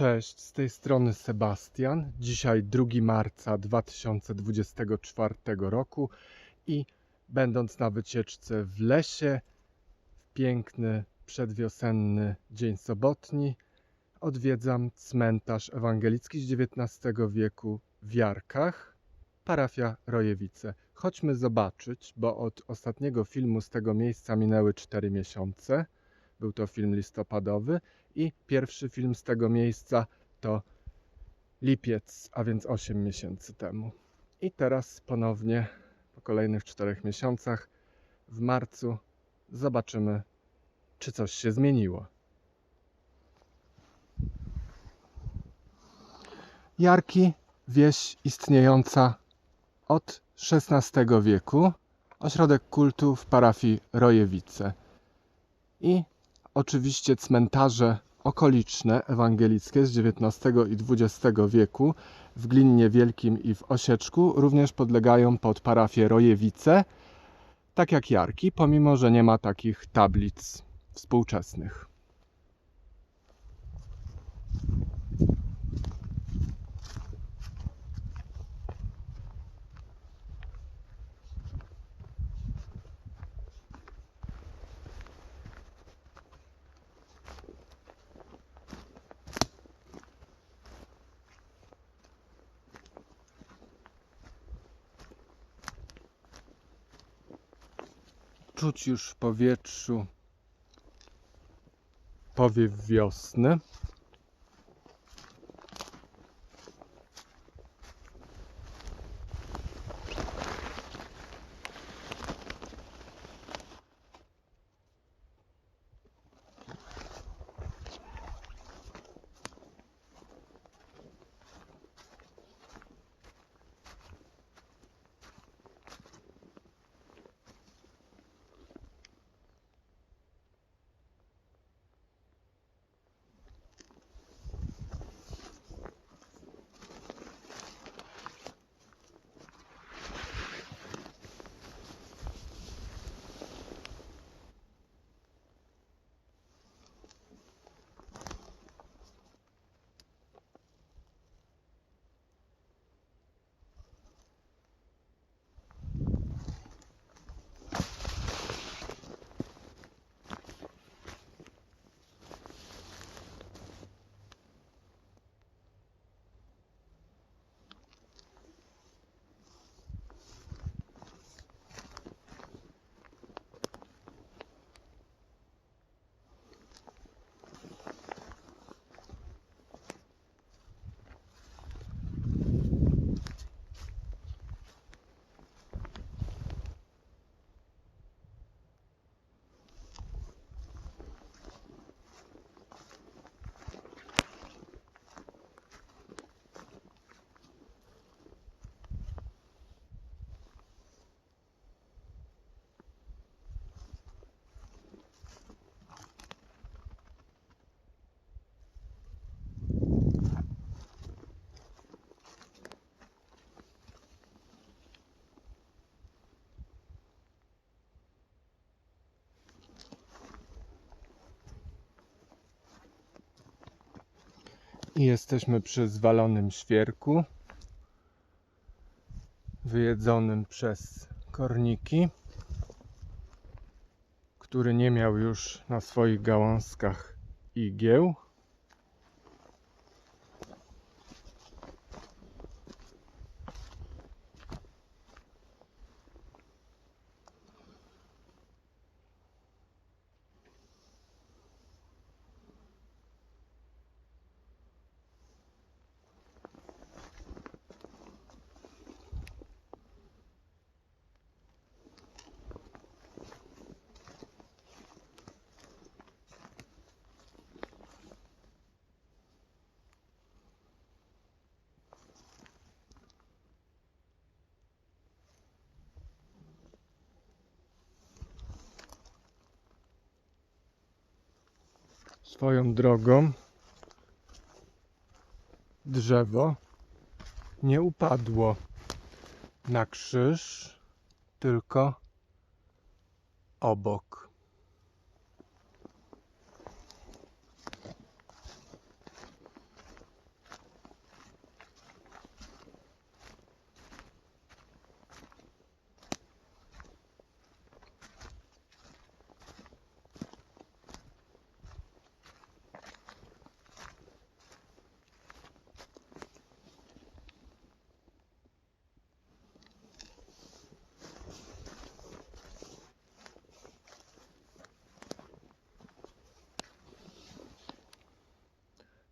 Cześć, z tej strony Sebastian. Dzisiaj 2 marca 2024 roku i będąc na wycieczce w lesie, w piękny przedwiosenny dzień sobotni, odwiedzam cmentarz ewangelicki z XIX wieku w Jarkach, parafia Rojewice. Chodźmy zobaczyć, bo od ostatniego filmu z tego miejsca minęły 4 miesiące. Był to film listopadowy i pierwszy film z tego miejsca to lipiec, a więc 8 miesięcy temu. I teraz ponownie po kolejnych 4 miesiącach w marcu zobaczymy, czy coś się zmieniło. Jarki, wieś istniejąca od XVI wieku, ośrodek kultu w parafii Rojewice. I oczywiście cmentarze okoliczne ewangelickie z XIX i XX wieku w Glinnie Wielkim i w Osieczku również podlegają pod parafię Rojewice, tak jak Jarki, pomimo że nie ma takich tablic współczesnych. Czuć już w powietrzu powiew wiosny. Jesteśmy przy zwalonym świerku, wyjedzonym przez korniki, który nie miał już na swoich gałązkach igieł. Swoją drogą drzewo nie upadło na krzyż, tylko obok.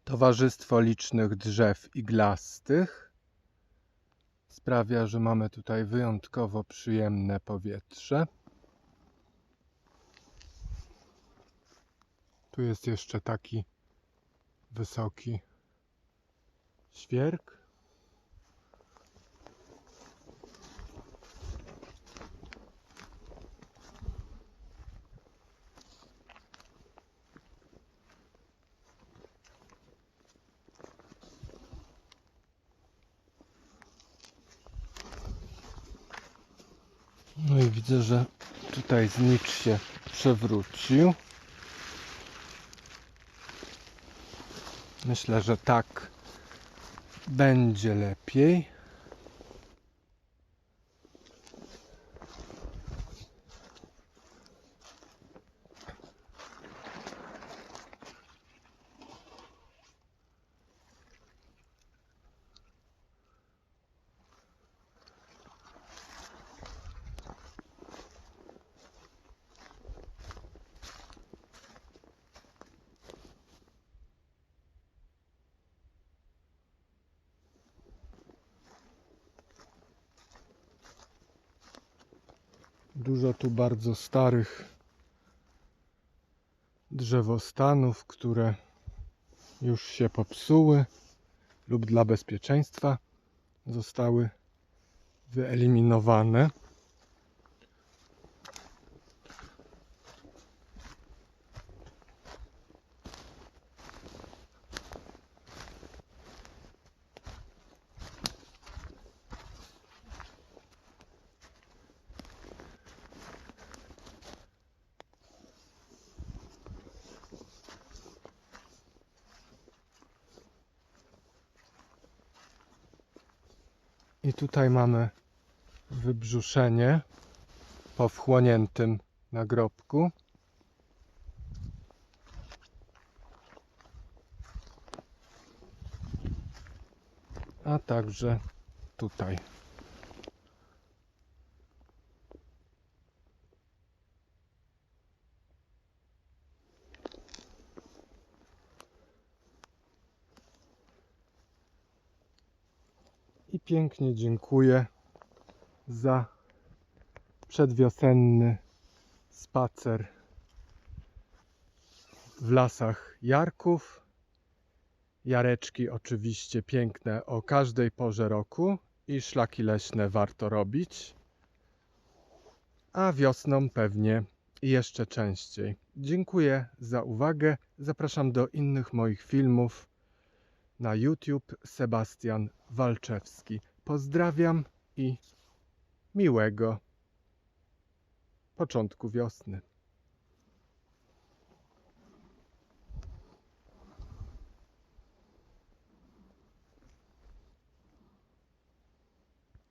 Towarzystwo licznych drzew iglastych sprawia, że mamy tutaj wyjątkowo przyjemne powietrze. Tu jest jeszcze taki wysoki świerk. Widzę, że tutaj znicz się przewrócił. Myślę, że tak będzie lepiej. Dużo tu bardzo starych drzewostanów, które już się popsuły lub dla bezpieczeństwa zostały wyeliminowane. I tutaj mamy wybrzuszenie po wchłoniętym nagrobku. A także tutaj. Pięknie dziękuję za przedwiosenny spacer w lasach Jarków. Jareczki oczywiście piękne o każdej porze roku i szlaki leśne warto robić. A wiosną pewnie jeszcze częściej. Dziękuję za uwagę. Zapraszam do innych moich filmów na YouTube Sebastian Walczewski. Pozdrawiam i miłego początku wiosny.